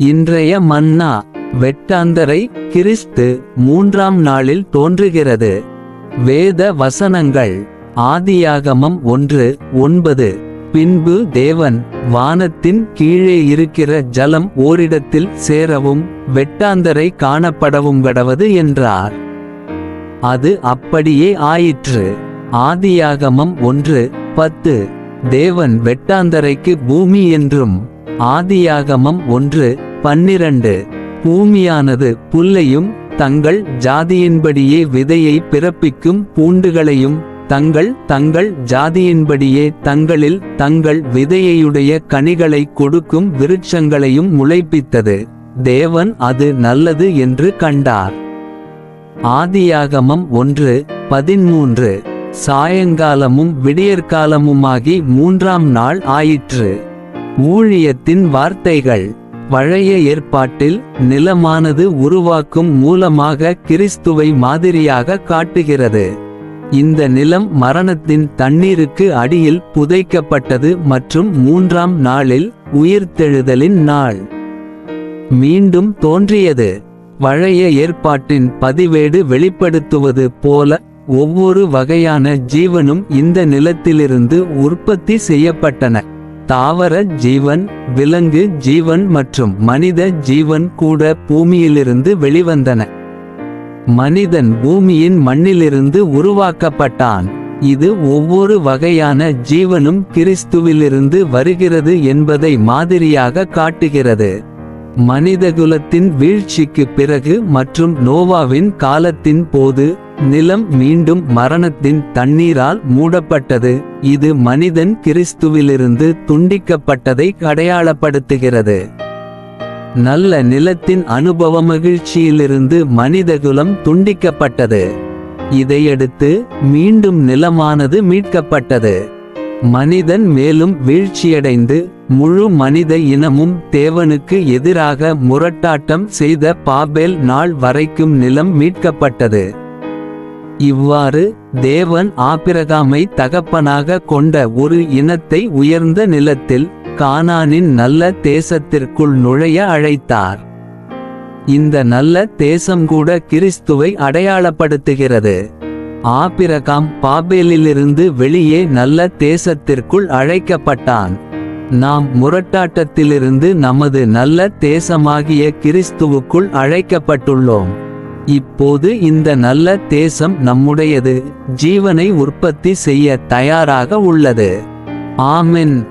இன்றைய மன்னா வெட்டாந்தரை கிறிஸ்து மூன்றாம் நாளில் தோன்றுகிறது. வேத வசனங்கள் ஆதியாகமம் ஒன்று ஒன்பது. பின்பு தேவன் வானத்தின் கீழே இருக்கிற ஜலம் ஓரிடத்தில் சேரவும் வெட்டாந்தரை காணப்படவும் கடவது என்றார். அது அப்படியே ஆயிற்று. ஆதியாகமம் ஒன்று பத்து. தேவன் வெட்டாந்தரைக்கு பூமி என்றும் ஆதியாகமம் ஒன்று பன்னிரண்டு. பூமியானது புல்லையும் தங்கள் ஜாதியின்படியே விதையை பிறப்பிக்கும் பூண்டுகளையும் தங்கள் தங்கள் ஜாதியின்படியே தங்களில் தங்கள் விதையையுடைய கனிகளை கொடுக்கும் விருட்சங்களையும் முளைப்பித்தது. தேவன் அது நல்லது என்று கண்டார். ஆதியாகமம் ஒன்று பதிமூன்று சாயங்காலமும் விடியற்காலமுமாகி மூன்றாம் நாள் ஆயிற்று. ஊழியத்தின் வார்த்தைகள். பழைய ஏற்பாட்டில் நிலமானது உருவாக்கும் மூலமாக கிறிஸ்துவை மாதிரியாக காட்டுகிறது. இந்த நிலம் மரணத்தின் தண்ணீருக்கு அடியில் புதைக்கப்பட்டது மற்றும் மூன்றாம் நாளில் உயிர்த்தெழுதலின் நாள். மீண்டும் தோன்றியது. பழைய ஏற்பாட்டின் பதிவேடு வெளிப்படுத்துவது போல ஒவ்வொரு வகையான ஜீவனும் இந்த நிலத்திலிருந்து உற்பத்தி செய்யப்பட்டன. தாவர ஜீவன் விலங்கு ஜீவன் மற்றும் மனித ஜீவன் கூட பூமியிலிருந்து வெளிவந்தன. மனிதன் பூமியின் மண்ணிலிருந்து உருவாக்கப்பட்டான். இது ஒவ்வொரு வகையான ஜீவனும் கிறிஸ்துவிலிருந்து வருகிறது என்பதை மாதிரியாக காட்டுகிறது. மனிதகுலத்தின் வீழ்ச்சிக்கு பிறகு மற்றும் நோவாவின் காலத்தின் போது நிலம் மீண்டும் மரணத்தின் தண்ணீரால் மூடப்பட்டது. இது மனிதன் கிறிஸ்துவிலிருந்து துண்டிக்கப்பட்டதை அடையாளப்படுத்துகிறது. நல்ல நிலத்தின் அனுபவ மகிழ்ச்சியிலிருந்து மனிதகுலம் துண்டிக்கப்பட்டது. இதையடுத்து மீண்டும் நிலமானது மீட்கப்பட்டது. மனிதன் மேலும் வீழ்ச்சியடைந்து முழு மனித இனமும் தேவனுக்கு எதிராக முரட்டாட்டம் செய்த பாபேல் நாள் வரைக்கும் நிலம் மீட்கப்பட்டது. இவ்வாறு தேவன் ஆபிரகாமை தகப்பனாக கொண்ட ஒரு இனத்தை உயர்ந்த நிலத்தில் கானானின் நல்ல தேசத்திற்குள் நுழைய அழைத்தார். இந்த நல்ல தேசம் கூட கிறிஸ்துவை அடையாளப்படுத்துகிறது. ஆபிரகாம் பாபேலிலிருந்து வெளியே நல்ல தேசத்திற்குள் அழைக்கப்பட்டான். நாம் முரட்டாட்டத்திலிருந்து நமது நல்ல தேசமாகிய கிறிஸ்துவுக்குள் அழைக்கப்பட்டுள்ளோம். இப்போது இந்த நல்ல தேசம் நம்முடையது. ஜீவனை உற்பத்தி செய்ய தயாராக உள்ளது. ஆமென்.